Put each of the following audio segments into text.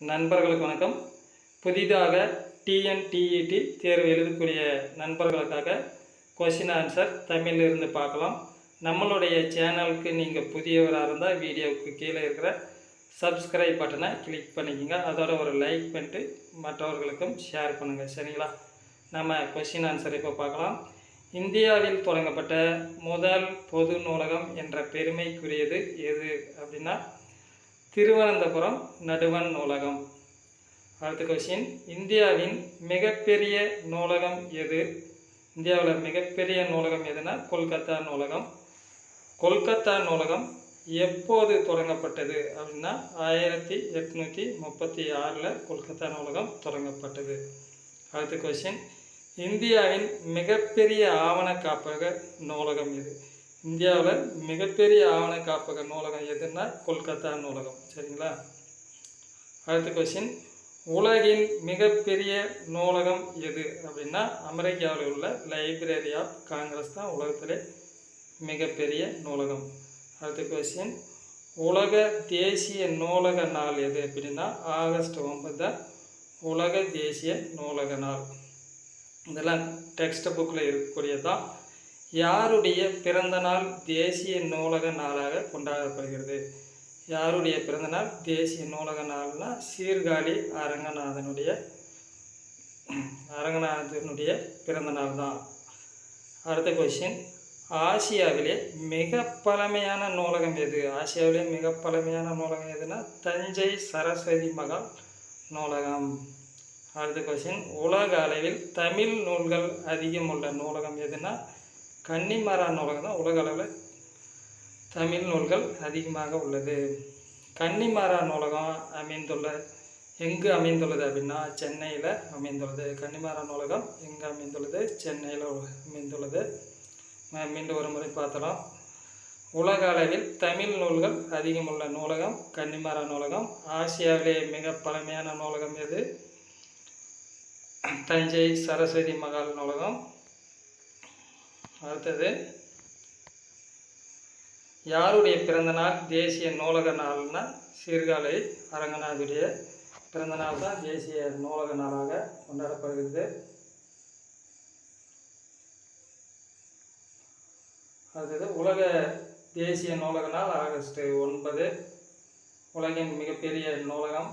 நண்பர்களுக்கு வணக்கம். புதிதாக டிஎன்டிஇடி தேர்வு எழுதக்கூடிய நண்பர்களுக்காக கொஷின் ஆன்சர் தமிழில் இருந்து பார்க்கலாம். நம்மளுடைய சேனலுக்கு நீங்கள் புதியவராக இருந்தால் வீடியோவுக்கு கீழே இருக்கிற சப்ஸ்கிரைப் பட்டனை கிளிக் பண்ணிக்கோங்க. அதோட ஒரு லைக் பண்ணிட்டு மற்றவர்களுக்கும் ஷேர் பண்ணுங்கள் சரிங்களா? நம்ம கொஷின் ஆன்சர் இப்போ பார்க்கலாம். இந்தியாவில் தொடங்கப்பட்ட முதல் பொது நூலகம் என்ற பெருமைக்குரியது எது அப்படின்னா திருவனந்தபுரம் நடுவன் நூலகம். அடுத்த கொஸ்டின் இந்தியாவின் மிகப்பெரிய நூலகம் எது? இந்தியாவில் மிகப்பெரிய நூலகம் எதுனா கொல்கத்தா நூலகம். கொல்கத்தா நூலகம் எப்போது தொடங்கப்பட்டது அப்படின்னா ஆயிரத்தி எட்நூற்றி முப்பத்தி ஆறில் கொல்கத்தா நூலகம் தொடங்கப்பட்டது. அடுத்த கொஸ்டின் இந்தியாவின் மிகப்பெரிய ஆவண காப்பக நூலகம் எது? இந்தியாவில் மிகப்பெரிய ஆவண காப்பக நூலகம் எதுன்னா கொல்கத்தா நூலகம். சரிங்களா? அடுத்த கொஸ்டின் உலகின் மிகப்பெரிய நூலகம் எது அப்படின்னா அமெரிக்காவில் உள்ள லைப்ரரி ஆஃப் காங்கிரஸ் தான் உலகத்திலே மிகப்பெரிய நூலகம். அடுத்த கொஸ்டின் உலக தேசிய நூலக நாள் எது அப்படின்னா ஆகஸ்ட் ஒன்பது தான் உலக தேசிய நூலக நாள். இதெல்லாம் டெக்ஸ்ட் புக்கில் இருக்கக்கூடியதான் யாருடைய பிறந்தநாள் தேசிய நூலக நாளாக கொண்டாடப்படுகிறது? யாருடைய பிறந்தநாள் தேசிய நூலக நாள்னா சீர்காழி அரங்கநாதனுடைய அரங்கநாதனுடைய பிறந்தநாள் தான். அடுத்த கொஸ்டின் ஆசியாவிலே மிக பழமையான நூலகம் எது? ஆசியாவிலே மிக பழமையான நூலகம் எதுனா தஞ்சை சரஸ்வதி மகால் நூலகம். அடுத்த கொஸ்டின் உலக அளவில் தமிழ் நூல்கள் அதிகம் உள்ள நூலகம் எதுனா கன்னிமரா நூலகம் தான் உலக அளவில் தமிழ் நூல்கள் அதிகமாக உள்ளது. கன்னிமரா நூலகம் அமைந்துள்ள எங்கு அமைந்துள்ளது அப்படின்னா சென்னையில் அமைந்துள்ளது. கன்னிமரா நூலகம் எங்கு அமைந்துள்ளது? சென்னையில் அமைந்துள்ளது. மீண்டும் ஒரு முறை பார்த்தலாம் உலக அளவில் தமிழ் நூல்கள் அதிகமுள்ள நூலகம் கன்னிமரா நூலகம். ஆசியாவிலே மிக பழமையான நூலகம் எது? தஞ்சை சரஸ்வதி மகால் நூலகம். அடுத்தது யாருடைய பிறந்தநாள் தேசிய நூலக நாள்னா சீர்காழி அரங்கநாதுடைய பிறந்தநாள் தான் தேசிய நூலக நாளாக கொண்டாடப்படுகிறது. அடுத்தது உலக தேசிய நூலக நாள் ஆகஸ்ட் ஒன்பது. உலகின் மிகப்பெரிய நூலகம்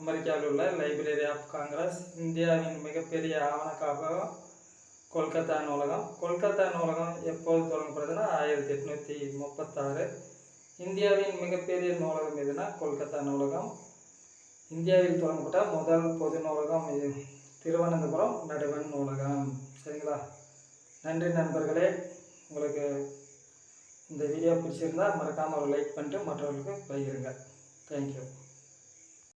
அமெரிக்காவில் உள்ள லைப்ரரி ஆஃப் காங்கிரஸ். இந்தியாவின் மிகப்பெரிய ஆவண காப்பகம் கொல்கத்தா நூலகம். கொல்கத்தா நூலகம் எப்போது தொடங்கப்படுதுன்னா ஆயிரத்தி எட்நூற்றி முப்பத்தாறு. இந்தியாவின் மிகப்பெரிய நூலகம் எதுனா கொல்கத்தா நூலகம். இந்தியாவில் தொடங்கப்பட்ட முதல் பொது நூலகம் இது. திருவனந்தபுரம் நடுவன் நூலகம். சரிங்களா? நன்றி நண்பர்களே. உங்களுக்கு இந்த வீடியோ பிடிச்சிருந்தா மறக்காமல் ஒரு லைக் பண்ணிட்டு மற்றவர்களுக்கு பகிருங்க. தேங்க்யூ